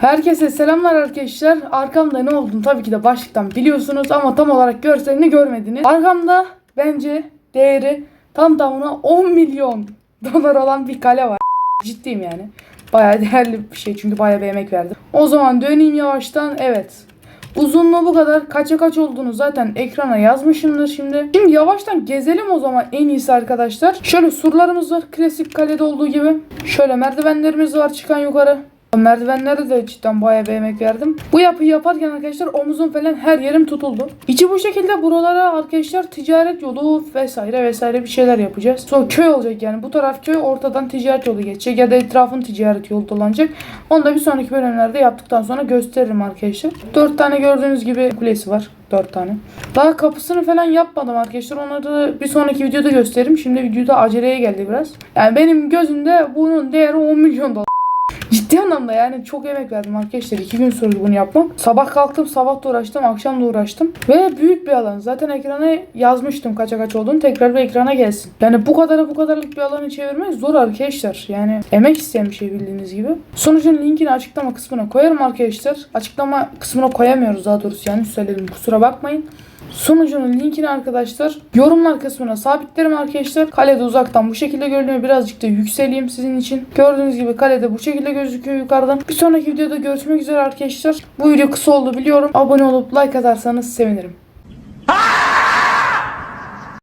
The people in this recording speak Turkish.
Herkese selamlar arkadaşlar. Arkamda ne olduğunu tabii ki de başlıktan biliyorsunuz ama tam olarak görselini görmediniz. Arkamda bence değeri tam tamına 10 milyon dolar olan bir kale var. Ciddiyim yani. Bayağı değerli bir şey çünkü bayağı bir emek verdim. O zaman döneyim yavaştan. Evet. Uzunluğu bu kadar. Kaça kaç olduğunu zaten ekrana yazmışımdır şimdi. Şimdi yavaştan gezelim o zaman en iyisi arkadaşlar. Şöyle surlarımız var. Klasik kalede olduğu gibi. Şöyle merdivenlerimiz var çıkan yukarı. Merdivenlere de cidden bayağı bir emek verdim. Bu yapıyı yaparken arkadaşlar omuzum falan her yerim tutuldu. İçi bu şekilde buralara arkadaşlar ticaret yolu vesaire vesaire bir şeyler yapacağız. Sonra köy olacak yani. Bu taraf köy ortadan ticaret yolu geçecek ya da etrafın ticaret yolu dolanacak. Onu da bir sonraki bölümlerde yaptıktan sonra gösteririm arkadaşlar. 4 tane gördüğünüz gibi kulesi var. 4 tane. Daha kapısını falan yapmadım arkadaşlar. Onları da bir sonraki videoda gösteririm. Şimdi videoda aceleye geldi biraz. Yani benim gözümde bunun değeri 10 milyon dolar. Anlamda yani çok emek verdim arkadaşlar. iki gün sürdü bunu yapmam. Sabah kalktım, sabah da uğraştım, akşam da uğraştım. Ve büyük bir alan. Zaten ekrana yazmıştım kaça kaç olduğunu. Tekrar bir ekrana gelsin. Yani bu kadara bu kadarlık bir alanı çevirmek zor arkadaşlar. Yani emek isteyen bir şey bildiğiniz gibi. Sonucun linkini açıklama kısmına koyarım arkadaşlar. Açıklama kısmına koyamıyoruz daha doğrusu yani söyledim kusura bakmayın. Sunucunun linkini arkadaşlar yorumlar kısmına sabitlerim arkadaşlar. Kalede uzaktan bu şekilde görünüyor. Birazcık da yükseleyim sizin için. Gördüğünüz gibi kalede bu şekilde gözüküyor yukarıdan. Bir sonraki videoda görüşmek üzere arkadaşlar. Bu video kısa oldu biliyorum. Abone olup like atarsanız sevinirim.